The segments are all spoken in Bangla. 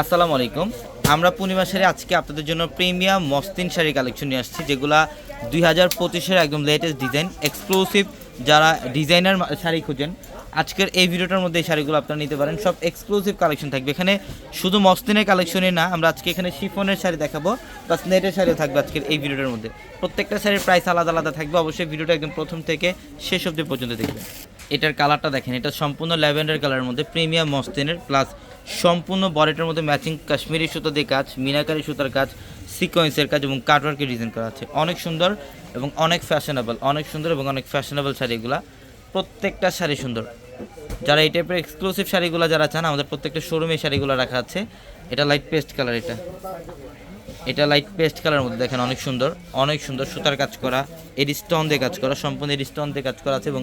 আসসালামু আলাইকুম। আমরা পূর্ণিমা শাড়ি আজকে আপনাদের জন্য প্রিমিয়াম মসলিন শাড়ি কালেকশন নিয়ে আসছি, যেগুলা দুই হাজার পঁচিশের একদম লেটেস্ট ডিজাইন এক্সক্লুসিভ যারা ডিজাইনার শাড়ি খুঁজেন। আজকের এই ভিডিওটার মধ্যে এই শাড়িগুলো আপনারা নিতে পারেন। সব এক্সক্লুসিভ কালেকশন থাকবে। এখানে শুধু মসলিনের কালেকশনই না, আমরা আজকে এখানে শিফনের শাড়ি দেখাবো প্লাস নেটের শাড়িও থাকবে আজকের এই ভিডিওটার মধ্যে। প্রত্যেকটা শাড়ির প্রাইস আলাদা আলাদা থাকবে। অবশ্যই ভিডিওটা একদম প্রথম থেকে শেষ অবধি পর্যন্ত দেখবেন। এটার কালারটা দেখেন, এটা সম্পূর্ণ ল্যাভেন্ডার কালারের মধ্যে, প্রিমিয়াম মসলিনের প্লাস সম্পূর্ণ বডিটার মধ্যে ম্যাচিং কাশ্মীরি সুতো দিয়ে কাজ, মিনাকারি সুতার কাজ, সিকোয়েন্সের কাজ এবং কাটওয়ার্কের ডিজাইন করা আছে। অনেক সুন্দর এবং অনেক ফ্যাশনেবল অনেক সুন্দর এবং অনেক ফ্যাশনেবল শাড়িগুলা প্রত্যেকটা শাড়ি সুন্দর। যারা এই টাইপের এক্সক্লুসিভ শাড়িগুলো যারা চান, আমাদের প্রত্যেকটা শোরুমে শাড়িগুলো রাখা আছে। এটা লাইট পেস্ট কালার এটা। এটা লাইট পেস্ট কালারের মধ্যে দেখেন, অনেক সুন্দর অনেক সুন্দর সুতার কাজ করা, এর স্টোন দিয়ে কাজ করা, সম্পূর্ণ এর স্টোন দিয়ে কাজ করা আছে এবং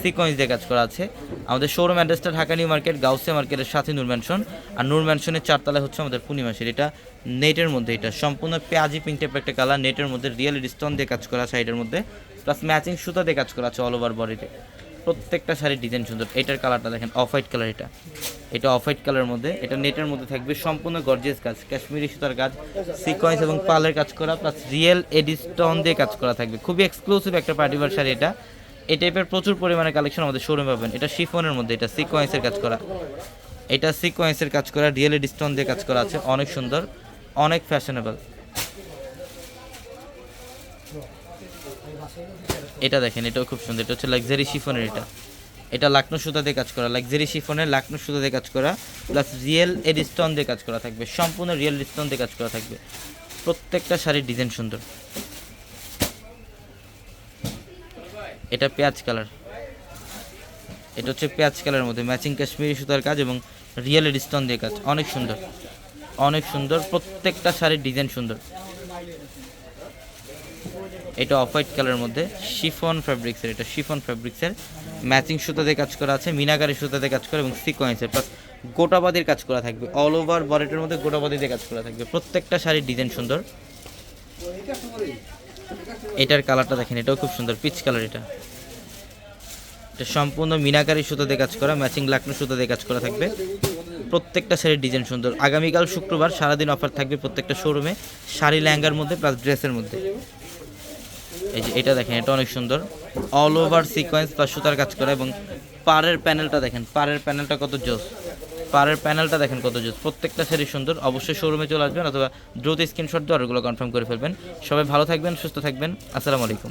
সিকোয়েন্স দিয়ে কাজ করা আছে। আমাদের শোরুম অ্যাড্রেসটা ঢাকা নিউ মার্কেট গাউসে মার্কেটের সাথে নূর ম্যানশন আর নূর ম্যানশনের চারতলায় হচ্ছে আমাদের পূর্ণিমাসের এটা নেটের মধ্যে, এটা সম্পূর্ণ পেঁয়াজি পিঙ্ক টাইপের একটা কালার নেটের মধ্যে রিয়েল স্টোন দিয়ে কাজ করা সাইডের মধ্যে প্লাস ম্যাচিং সুতা দিয়ে কাজ করা আছে অল ওভার বডিতে প্রত্যেকটা শাড়ির ডিজাইন সুন্দর, এটার কালারটা দেখেন অফ হোয়াইট কালার এটা। এটা অফ হোয়াইট কালারের মধ্যে, এটা নেটের মধ্যে থাকবে, সম্পূর্ণ গর্জিয়াস কাজ, কাশ্মীরি সুতার কাজ সিকোয়েন্স এবং পালের কাজ করা প্লাস রিয়েল এডিস্টন দিয়ে কাজ করা থাকবে। খুবই এক্সক্লুসিভ একটা পার্টিভার শাড়ি এটা। এই টাইপের প্রচুর পরিমাণে কালেকশন আমাদের শোরুমে পাবেন। এটা শিফনের মধ্যে, এটা সিকোয়েন্সের কাজ করা। এটা সিকোয়েন্সের কাজ করা রিয়েল এডিস্টন দিয়ে কাজ করা আছে, অনেক সুন্দর, অনেক ফ্যাশনেবল এটা দেখেন, এটাও খুব সুন্দর, এটা হচ্ছে লাক্সারি শিফনের এটা। এটা লাকনো সুতা দিয়ে কাজ করা লাক্সারি শিফনের লাকনো সুতা দিয়ে কাজ করা প্লাস রিয়েল এডিস্টন দিয়ে কাজ করা থাকবে, সম্পূর্ণ রিয়েল স্টোন দিয়ে কাজ করা থাকবে। প্রত্যেকটা শাড়ির ডিজাইন সুন্দর। এটা পেঁয়াজ কালার। এটা হচ্ছে পেঁয়াজ কালারের মধ্যে ম্যাচিং কাশ্মীরি সুতার কাজ এবং রিয়েল স্টোন দিয়ে কাজ। অনেক সুন্দর। অনেক সুন্দর, প্রত্যেকটা শাড়ির ডিজাইন সুন্দর। এটা অফ হোয়াইট কালারের মধ্যে। শিফন ফ্যাব্রিক্সের, এটা শিফন ফ্যাব্রিক্সের ম্যাচিং সুতা দিয়ে কাজ করা আছে, মিনাকারি সুতাতে কাজ করা এবং সিকোয়েন্সের প্লাস গোটাবাদির কাজ করা থাকবে। অল ওভার বডিটার মধ্যে গোটাবাদি দিয়ে কাজ করা থাকবে। প্রত্যেকটা শাড়ির ডিজাইন সুন্দর। এটার কালারটা দেখেন, এটাও খুব সুন্দর পিচ কালার এটা। এটা সম্পূর্ণ মিনাকারি সুতা দিয়ে কাজ করা ম্যাচিং লাকনো সুতা দিয়ে কাজ করা থাকবে। প্রত্যেকটা শাড়ির ডিজাইন সুন্দর। আগামীকাল শুক্রবার সারাদিন অফার থাকবে প্রত্যেকটা শোরুমে শাড়ি ল্যাঙ্গার মধ্যে প্লাস ড্রেসের মধ্যে। এই যে এটা দেখেন, এটা অনেক সুন্দর। অল ওভার সিকোয়েন্স বা সুতার কাজ করা এবং পাড়ের প্যানেলটা দেখেন, পাড়ের প্যানেলটা কত জোস। পাড়ের প্যানেলটা দেখেন কত জোস। প্রত্যেকটা শাড়ি সুন্দর। অবশ্যই শোরুমে চলে আসবেন অথবা দ্রুত স্ক্রিনশট দিয়ে অর্ডারগুলো কনফার্ম করে ফেলবেন। সবাই ভালো থাকবেন, সুস্থ থাকবেন। আসসালামু আলাইকুম।